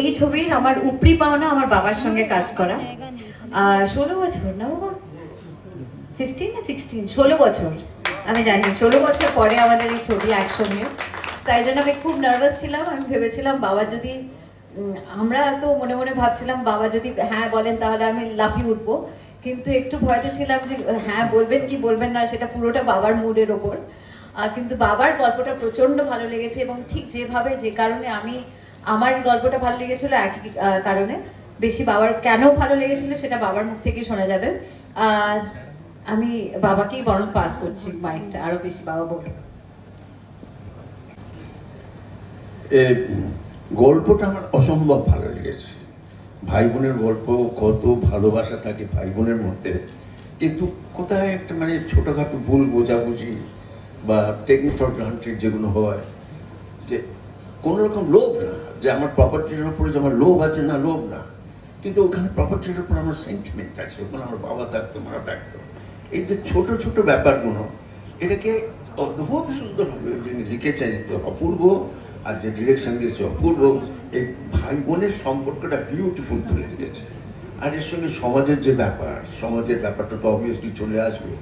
এই ছবির আমার উপরি পাওনা আমার বাবার সঙ্গে কাজ করা। ষোলো বছর না বাবা? ফিফটিন না সিক্সটিন ষোলো বছর। আমি জানি, ষোলো বছর পরে আমাদের এই ছবি একসঙ্গে তাই জন্য আমি খুব নার্ভাস ছিলাম। আমি ভেবেছিলাম বাবা যদি আমরা তো মনে মনে ভাবছিলাম বাবা যদি হ্যাঁ বলেন তাহলে আমি লাফিয়ে উঠবো। কিন্তু একটু ভয়তে ছিলাম যে হ্যাঁ বলবেন কি বলবেন না, সেটা পুরোটা বাবার মুডের ওপর। কিন্তু বাবার গল্পটা প্রচণ্ড ভালো লেগেছে এবং ঠিক যেভাবে যে কারণে আমি আমার গল্পটা ভালো লেগেছিল একই কারণে। বেশি বাবার কেন ভালো লেগেছিল সেটা বাবার মুখ থেকে শোনা যাবে। আমি বাবাকেই বরং পাস করছি মাইকটা আরও বেশি বাবা বলুন। এ, গল্পটা আমার অসম্ভব ভালো লেগেছে। ভাই বোনের গল্প কত ভালোবাসা থাকে ভাই বোনের মধ্যে। কিন্তু কোথায় একটা মানে ছোটখাটো ভুল বোঝাবুঝি বা টেকিং ফর গ্রান্টেড যেগুলো হয় যে কোনো রকম লোভ না, যে আমার প্রপার্টির উপরে যে আমার লোভ আছে না, লোভ না। কিন্তু ওখানে প্রপার্টির উপর আমার সেন্টিমেন্ট আছে, ওখানে আমার বাবা থাকতো, মা থাকতো। এই যে ছোট ছোট ব্যাপারগুলো, এটাকে অদ্ভুত সুন্দরভাবে যিনি লিখেছেন অপূর্ব, আর যে ডিরেকশন দিয়েছে অপূর্ব, এই ভাই বোনের সম্পর্কটা বিউটিফুল তুলে দিয়েছে আর এর সঙ্গে সমাজের যে ব্যাপার, সমাজের ব্যাপারটা তো অবভিয়াসলি চলে আসবে।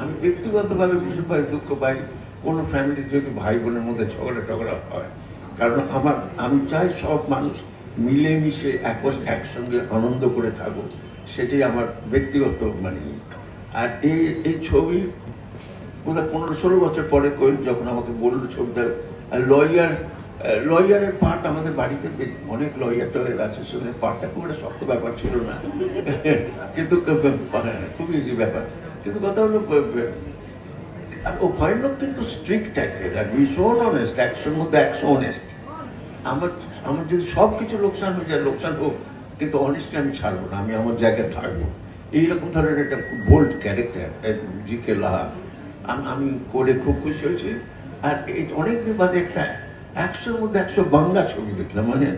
আমি ব্যক্তিগতভাবে ভীষণভাবে দুঃখ পাই, কোনো ফ্যামিলির যেহেতু ভাই বোনের মধ্যে ঝগড়া টগড়া হয় কারণ আমার, আমি চাই সব মানুষ মিলেমিশে এক একসঙ্গে আনন্দ করে থাকুক। সেটাই আমার ব্যক্তিগত মানে আর এই এই ছবি বোধহয় পনেরো ষোলো বছর পরে কই যখন আমাকে বলল ছবিটা লয়ার লয়ারের পার্ট আমাদের বাড়িতে অনেক লয়ার টয়ার আছে, সেখানে পার্টটা খুব একটা শক্ত ব্যাপার ছিল না। কিন্তু, খুব ইজি ব্যাপার। কিন্তু কথা হলো আর ও ভয়ানক কিন্তু স্ট্রিক্ট টাইপের আর ভীষণ অনেস্ট একশোর মধ্যে একশো অনেস্ট আমার আমার যদি সব কিছু লোকসান হয়ে যায় লোকসান হোক কিন্তু অনেস্টলি আমি ছাড়বো না আমি আমার জায়গায় থাকব এইরকম ধরনের একটা bold character G K Laha আম- আমি করে খুব খুশি হয়েছি আর এই অনেকদিন বাদে একটা একশোর মধ্যে একশো বাংলা ছবি দেখলাম মানে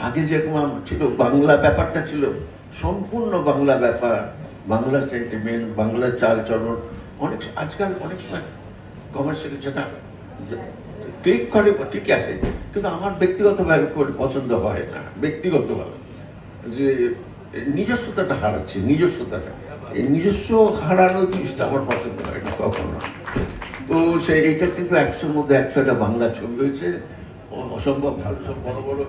আগে যেরকম ছিল বাংলা ব্যাপারটা ছিল, সম্পূর্ণ বাংলা ব্যাপার। বাংলা সেন্টিমেন্ট বাংলা চাল চলন অনেক আজকাল অনেক সময় কমার্শিয়াল যেটা ক্লিক করে ঠিকই আছে, কিন্তু আমার ব্যক্তিগতভাবে পছন্দ হয় না, ব্যক্তিগতভাবে। যে, নিজস্বতাটা হারাচ্ছে, নিজস্বতাটা। এই নিজস্ব হারানো জিনিসটা আমার পছন্দ হয় না কখনো। তো সেই এইটা কিন্তু একশোর মধ্যে একশো একটা বাংলা ছবি হয়েছে। অসম্ভব ভালো, সব বড় বড়,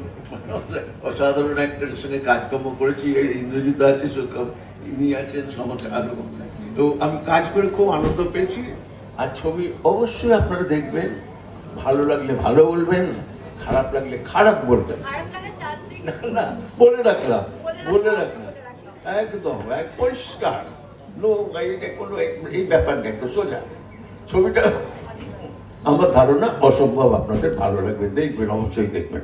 অসাধারণ অ্যাক্টরের সঙ্গে কাজকর্ম করেছি ইন্দ্রজিৎ আছে, সুখম ইনি আছেন সমাজে আরও তো আমি কাজ করে খুব আনন্দ পেয়েছি। আর ছবি অবশ্যই আপনারা দেখবেন। ভালো লাগলে ভালো বলবেন খারাপ লাগলে খারাপ বলবেন। না না বলে রাখলাম বলে রাখলাম একদম এক পরিষ্কার। কোনো এই ব্যাপার নেই তো সোজা। ছবিটা আমার ধারণা অসম্ভব আপনাদের ভালো লাগবে দেখবেন অবশ্যই দেখবেন।